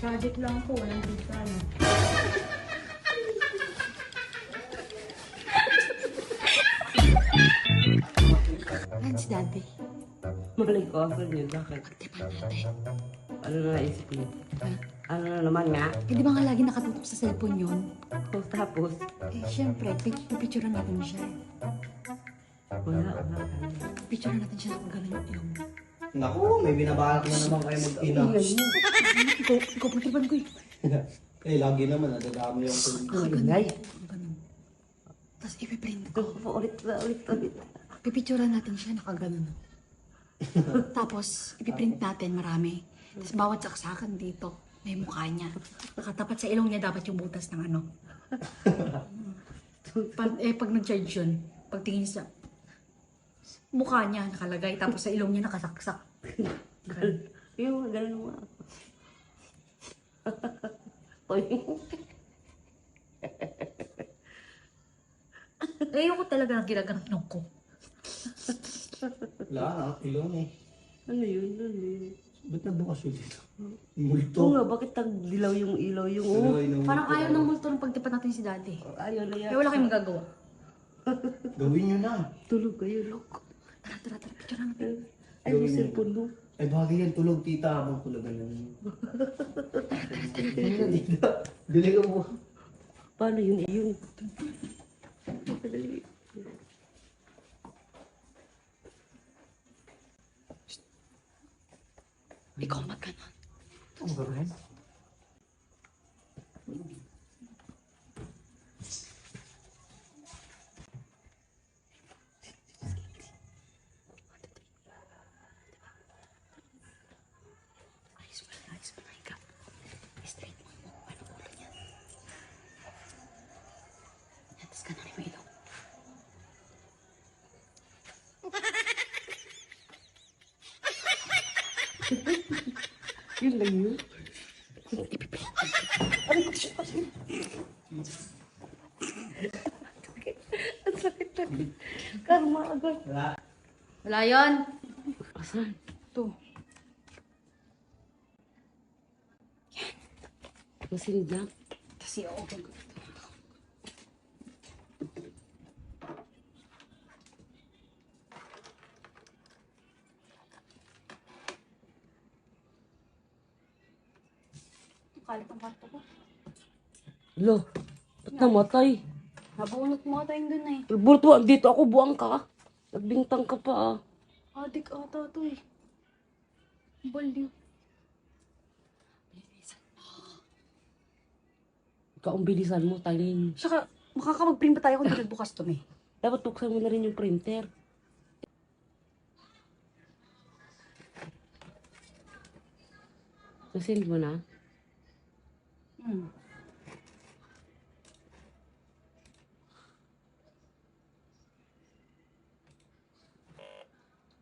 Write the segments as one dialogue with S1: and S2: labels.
S1: Project lang po, walang visa. No? Yan si Daddy.
S2: Malay ko ako niyo. Bakit? Ano na naisip niyo? Ano na naman nga?
S1: Eh, di ba nga lagi nakatutok sa cellphone yun?
S2: Tapos tapos,
S1: Eh, syempre, pic- pipicturean natin siya. eh.
S2: wala, wala.
S1: Picturean natin siya kung gano'n yung...
S3: Naku, may binabalak na naman kayo mag-ina.
S1: Ikaw, ikaw pagtripan ko eh.
S3: eh, lagi naman, nadadama yung tulog.
S1: Gano'n. Tapos ipiprint ko.
S2: Ulit, ulit, ulit.
S1: Pipicturean natin siya nakaganon. Tapos, ipiprint natin marami. Tapos bawat saksakan dito, may mukha niya. Nakatapat sa ilong niya dapat yung butas ng ano. Pag, eh, pag nag-charge yun, pagtingin sa mukha niya nakalagay, tapos sa ilong niya nakasaksak.
S2: Yung ganun mo. Oy.
S1: Ayoko talaga ng ginaganong ko.
S3: Wala na, ilong eh.
S2: Ano yun? Ano yun?
S3: Ba't nabukas yun dito?
S2: Oo
S3: Multo.
S2: nga, bakit tagdilaw yung ilaw yung... Oh,
S1: Parang ayaw ng multo ng pagtipat natin si daddy.
S2: ayaw na yan.
S1: Kaya wala kayong magagawa.
S3: Gawin nyo na.
S2: Tulog kayo, look.
S1: Tara, tara, tara. Picture natin.
S2: Ay, yung cellphone mo.
S3: Ay, bagay yan, tulog tita. Habang tulagan lang yun. Tita, Dili ka mo.
S2: Paano yun? Eh, yung... Dali.
S1: Ikaw magganon.
S3: Ang gawin?
S2: Yun lang yun. Ang sakit na. Karma agad.
S3: Wala.
S1: Wala yun.
S2: Asan?
S1: Ito.
S2: Masin Jack.
S1: Kasi oo. Kalit ang kwarto ko.
S2: Lo, ba't namatay?
S1: Nabunot mo tayong dun eh.
S2: Bulto, dito ako buwang ka. Nagbintang ka pa ah.
S1: Adik ata to eh. Baliw.
S2: Ikaw ang bilisan mo, Talin.
S1: Saka, makakapag-print ba tayo kung hindi nagbukas to eh?
S2: Dapat buksan mo na rin yung printer. Nasend mo na?
S1: Hmm.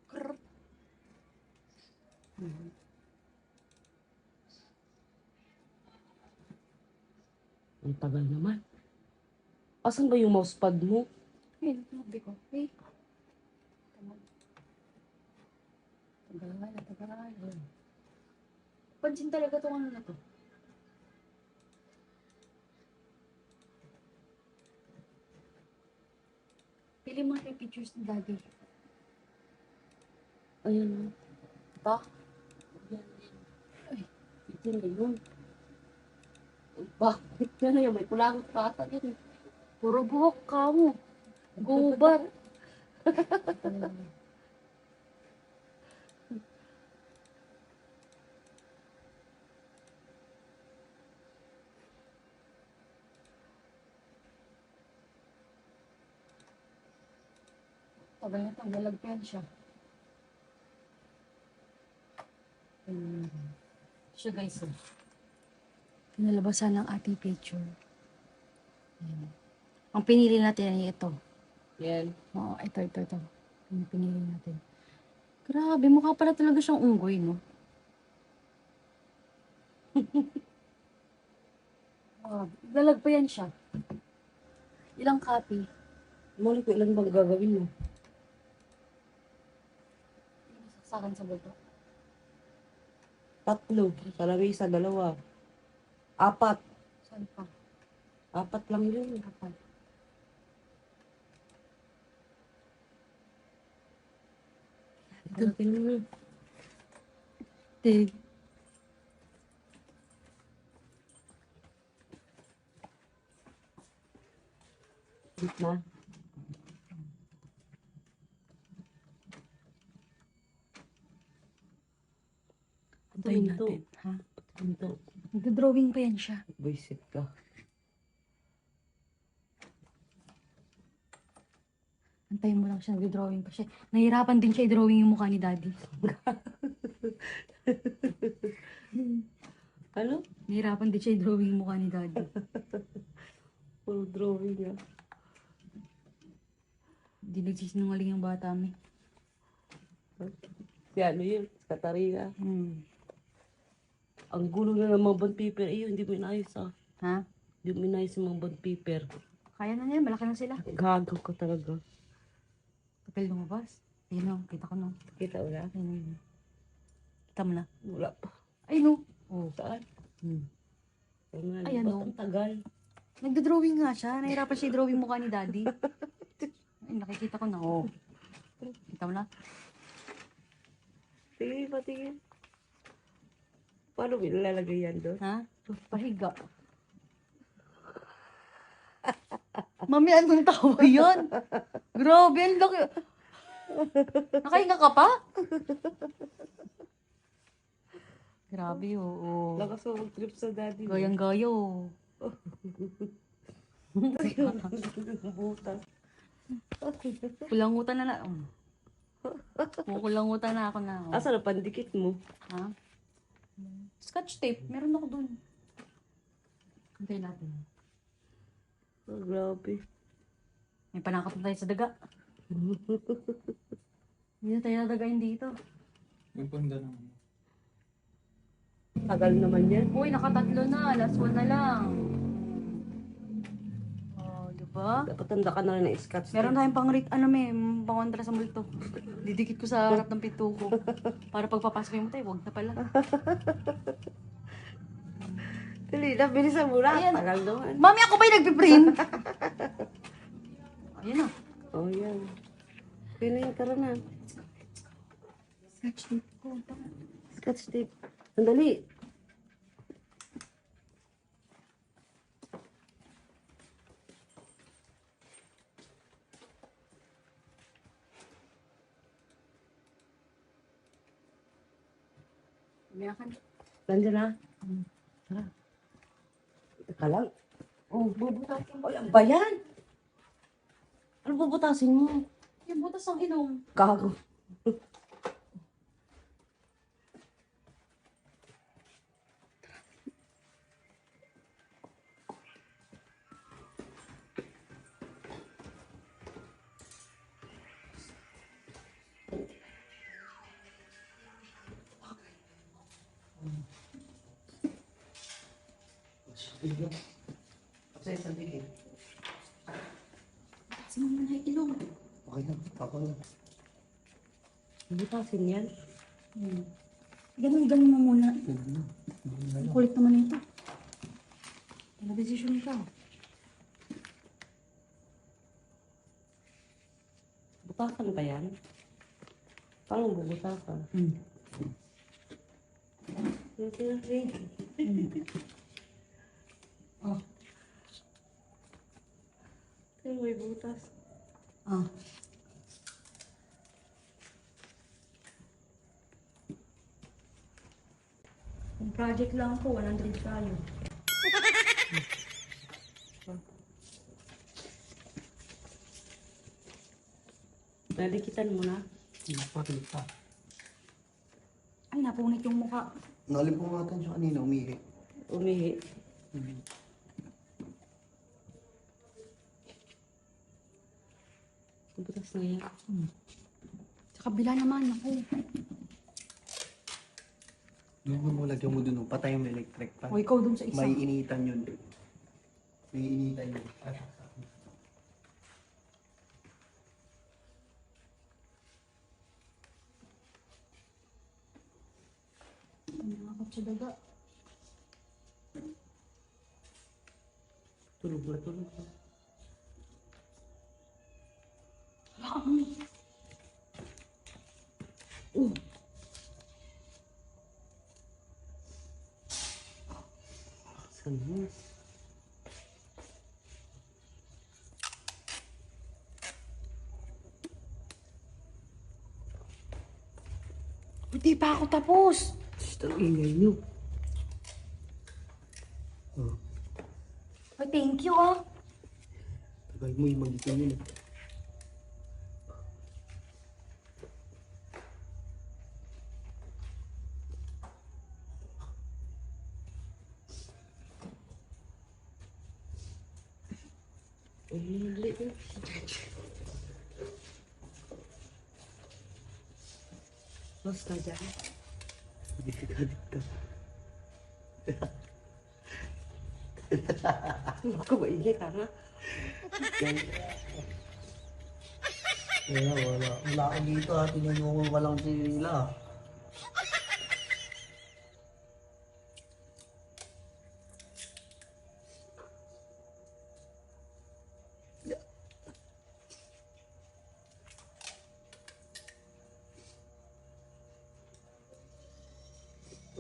S1: Krrr.
S2: Ang tagal naman. Asan ba yung mousepad mo?
S1: Hey, nabi ko. Tama. Tagal, tagal. Pansin talaga itong ano na to. Pili mo yung pictures ni daddy.
S2: Ayan.
S1: Ito?
S2: Ay, ito na yun. Bakit yan na yan? May kulangot pa ata yan.
S1: Puro buhok ka mo. Gubar. Tagal na itong galagyan siya. Hmm. Siya guys. Oh. Pinalabasan ng ating picture. Ayan. Ang pinili natin ay ito.
S2: Yan.
S1: Oo, ito, ito, ito. Yung pinili natin. Grabe, mukha pala talaga siyang unggoy, no? oh, dalag pa yan siya. Ilang copy?
S2: Mali ko ilan bang gagawin mo?
S1: Saksakan sa bulto.
S2: Tatlo. Sa lamesa, dalawa. Apat.
S1: Saan pa?
S2: Apat lang yun.
S1: Apat.
S2: Ito, tingnan mo.
S1: Tig.
S2: Gitna.
S1: Antayin
S2: Ito.
S1: natin. Ha?
S2: Ito.
S1: Nagdodrawing pa yan siya.
S2: Buisit ka.
S1: Antayin mo lang siya, nagdodrawing pa siya. Nahirapan din siya i-drawing yung mukha ni daddy.
S2: Ano?
S1: Nahirapan din siya i-drawing yung mukha ni daddy.
S2: Puro drawing ah.
S1: Hindi nagsisinungaling yung bata, may.
S2: Si ano yun? Katarina.
S1: Hmm.
S2: Ang gulo na ng mga bond paper. Eh, hindi mo inayos ah.
S1: Ha?
S2: Hindi mo inayos yung mga bond paper.
S1: Kaya na yan, malaki na sila.
S2: Gago ka talaga.
S1: Kapil lumabas. Ayun o, kita ko no.
S2: Kita wala?
S1: Ayun, ayun. Kita mo na.
S2: Wala pa.
S1: Ay no. Oh.
S2: Saan?
S1: Hmm.
S2: Ay, nga,
S1: Ay,
S2: ba't
S1: ano?
S2: ang tagal.
S1: Nagdodrawing nga siya. Nahirapan siya i-drawing mukha ni daddy. Ay, nakikita ko na. Oh. Kita mo na.
S2: Tingin pa, tingin. Paano ilalagay yan doon?
S1: Ha? Pahiga. Mami, anong tawa yun? Grabe, ang laki. Nakahinga ka pa? Grabe, oo.
S2: Lakas mo mag-trip sa daddy.
S1: oo.
S2: Butas.
S1: Kulangutan na na. Um. Kulangutan na ako na. oh.
S2: Asa na pandikit mo?
S1: Ha? Scotch tape. Meron ako dun. Hintayin natin.
S2: Oh, grabe.
S1: May panakot na tayo sa daga. Hindi na tayo nadagain dito.
S3: Yung punda naman.
S2: Tagal naman yan.
S1: Uy, nakatatlo na. Last one na lang. Oh, diba?
S2: Dapat tanda ka na rin ng scotch.
S1: Meron tayong pang rit, ano may, pangontra sa multo. Didikit ko sa harap ng pinto ko. Para pagpapasok yung tayo, wag na pala.
S2: Dali na, bilisan mo na.
S1: Ayan.
S2: Tagal naman.
S1: Mami, ako ba'y nagpiprint? Ayun na.
S2: Oh, yan. Pila yung tara na.
S1: Scotch tape ko.
S2: Scotch tape. Sandali.
S1: Umiyakan.
S2: Nandiyan na. Teka lang. Oh, bubutasin ko. Yan ba yan? Ano bubutasin mo?
S1: Yung butas ng ilong.
S2: Gago. Bubutasin yan.
S1: Hmm. Ganun, ganun mo muna. Ang kulit naman ito. Nag-desisyon ka.
S2: Butakan ba yan? Paano bubutakan?
S1: Hmm. Oh.
S2: Ay, may butas.
S1: Ah. Yung project lang po, 100 tayo.
S2: Nadikitan mo na.
S3: Pakilig pa.
S1: Ay, napunit yung mukha.
S3: Nalimpungatan siya kanina, umihi.
S2: Umihi. Butas na yan.
S1: Sa kabila naman, ako.
S3: Yung mo lagyan mo dun, oh, patay yung electric pa.
S1: O, ikaw dun sa isa.
S3: May initan yun. May initan yun.
S1: Ano sa daga.
S2: Tulog na, tulog na.
S1: Wala.
S2: Oh. Mo?
S1: Hindi pa ako tapos.
S2: Shh, ang ingay niyo. Oh,
S1: Ay, thank you ah.
S2: tagal mo yung magitin yun. eh. Dali na. Basta dyan. Dito ka. Huwag ka maingay ka nga.
S3: Wala, wala. Wala ako dito ha. Tinanong ko lang si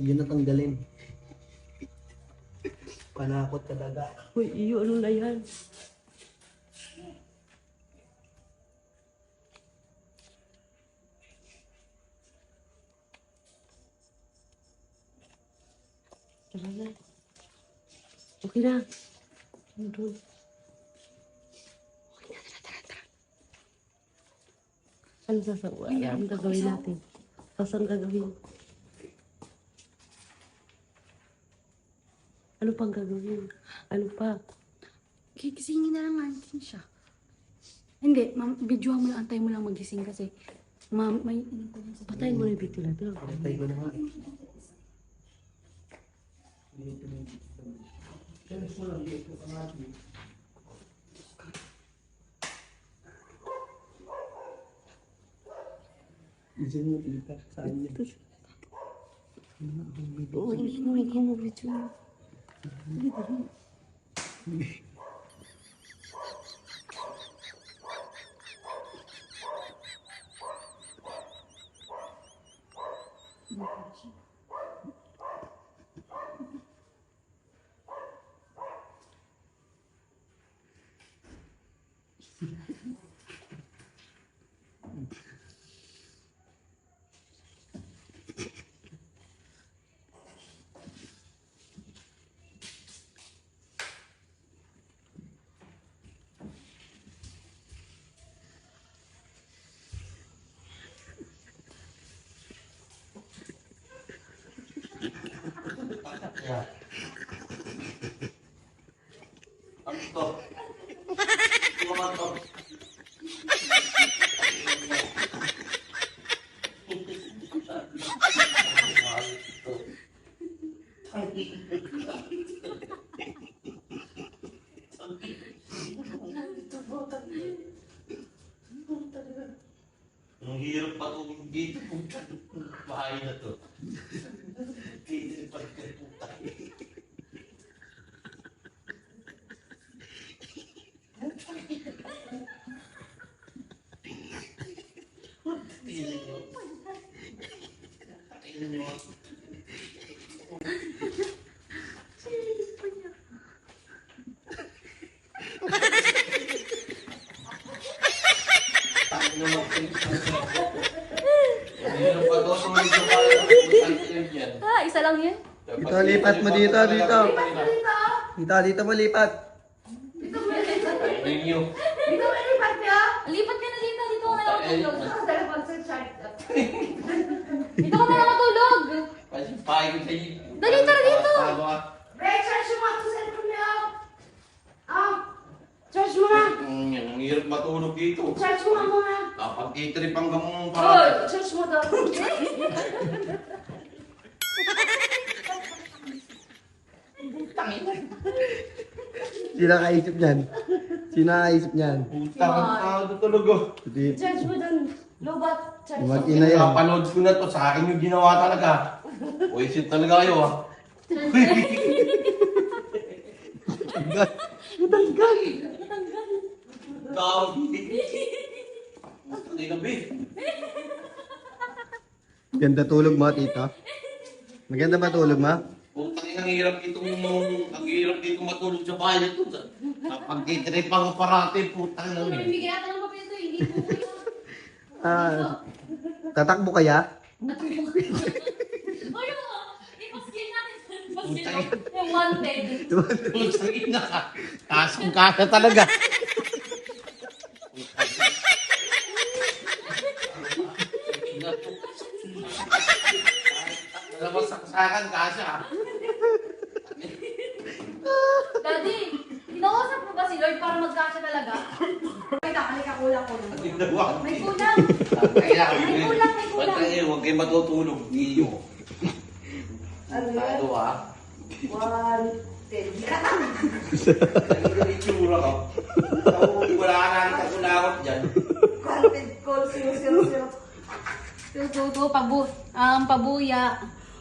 S3: Huwag yun natanggalin. Panakot talaga.
S2: Uy, iyo, ano na yan? Tara na. Okay na. Ano doon? Okay na, tara, tara, tara. Ano sasawa? Ano gagawin natin? Saan gagawin? Ano pang gagawin? Ano pa?
S1: Kigisingin na lang natin siya. Hindi, ma'am, videohan mo lang, antay mo lang magising kasi ma'am, may pa yun sa
S2: Patayin mo na yung video natin.
S3: Patay ko na nga. Diyan mo lipat sa kanya.
S2: Oo, hindi mo, 우리들이 hindi mo video.
S4: Ang hirap patulog dito. Bahay na to. Dito pa rin puta. Tingnan nyo. Tingnan nyo. Ano mo Hirap patulog dito kayo. Putang yan.
S1: Ah, isa lang yun?
S3: Dito, lipat mo dito, dito. Dito, dito mo lipat.
S4: Ayun nyo.
S1: Lipat ka na dito, dito ka na lang matulog. Dito ka na lang matulog.
S4: Pahay ko sa inyo.
S1: Dali, tara dito.
S4: Ka.
S2: Charge mo
S4: Mm, yan, ang hirap matulog dito.
S2: Charge mo nga muna!
S4: Kapag itrip ang gamong
S2: Oh,
S4: parang.
S2: charge mo daw.
S3: Sino nakaisip niyan? Sino nakaisip niyan?
S4: Putang ang tutulog oh.
S2: Charge mo doon. Lobat. Charge mo.
S3: Mag-ina yan.
S4: Kapanood ko na to, sa akin yung ginawa talaga. Buisit talaga kayo ah. Dami. Ang gabi.
S3: Ganda tulog mo, tita. Maganda ba tulog mo?
S4: Putang ina, ang hirap dito ang hirap dito matulog sa bahay nito. Napag-titrip ako parati, putang ina.
S1: May bigay ata ng papel to, hindi po.
S3: Ah, tatakbo kaya?
S1: Ano? Ipaskil natin. Ipaskil Yung wanted.
S4: Putang ina ka. Kasong kasa talaga. Alam saksakan kasha.
S1: Daddy, kinausap mo ba si Lord para magkasya talaga? Halika, halika, kulang, kulang. May kulang. May kulang, may kulang.
S4: Pantay, huwag kayo matutulog. Iyo.
S2: Ano yan?
S4: Ano ah?
S2: One, ten.
S4: Ang galing tsura ka. Ako, Wala ka ko na ako dyan.
S2: Content call, zero, zero, zero.
S1: Tututo, pabu, um, pabuya.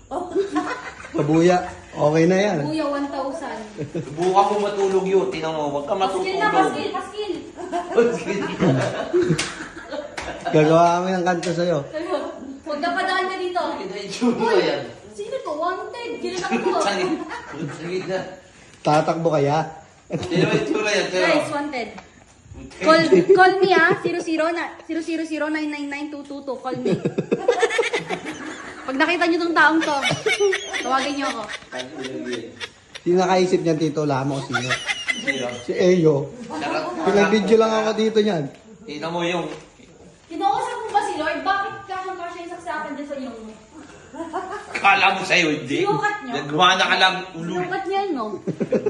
S3: Pabuya. Okay na yan.
S1: Pabuya 1,000.
S4: Subukan mo matulog yun. Tingnan mo, huwag ka
S1: Paskil na,
S4: matutulog.
S1: paskil, paskil.
S3: Gagawa kami ng kanta sa'yo.
S1: Sabi mo, Huwag na padaan ka dito.
S4: Ito yung tsura yan.
S1: Sino to? Wanted. Ginatak ko.
S4: Sangit. Sangit na.
S3: Tatakbo kaya?
S4: Sino yung yan? Sino?
S1: Guys, wanted. Call, call me ah. 00 na 000999222. Call me. Pag nakita niyo tong taong to, tawagin niyo ako.
S3: Sino nakaisip niyan, Tito? Lama ko sino. Si Eyo. Pinag-video lang ako dito niyan.
S4: Tingnan mo yung
S1: Kinuusap mo ba si Lord? Bakit kasang kasya yung saksakan dyan sa iyo mo?
S4: kala mo sa'yo, hindi?
S1: Sinukat niyo?
S4: Nagmana ka lang, ulo.
S1: Sinukat niya no?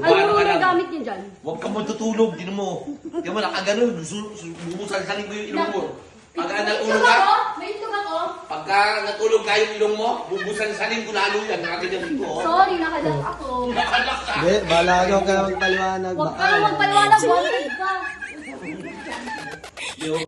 S1: Ano
S4: ka
S1: yung
S4: lang?
S1: gamit niyo dyan?
S4: Huwag ka matutulog, tingnan mo. Tingnan mo, nakaganon. Bumusalsalin ko yung ilong mo.
S1: Pag
S4: natulog ka,
S1: May itlog ako.
S4: pagka natulog ka yung ilong mo, bubusan sanin ko lalo yan, nakaganyan ko. oh.
S1: Sorry, nakadak oh. ako.
S4: Nakalak ka.
S3: Hindi, bahala ka, huwag ka magpaliwanag.
S1: Huwag ka baka- magpaliwanag. Huwag ka. Yung-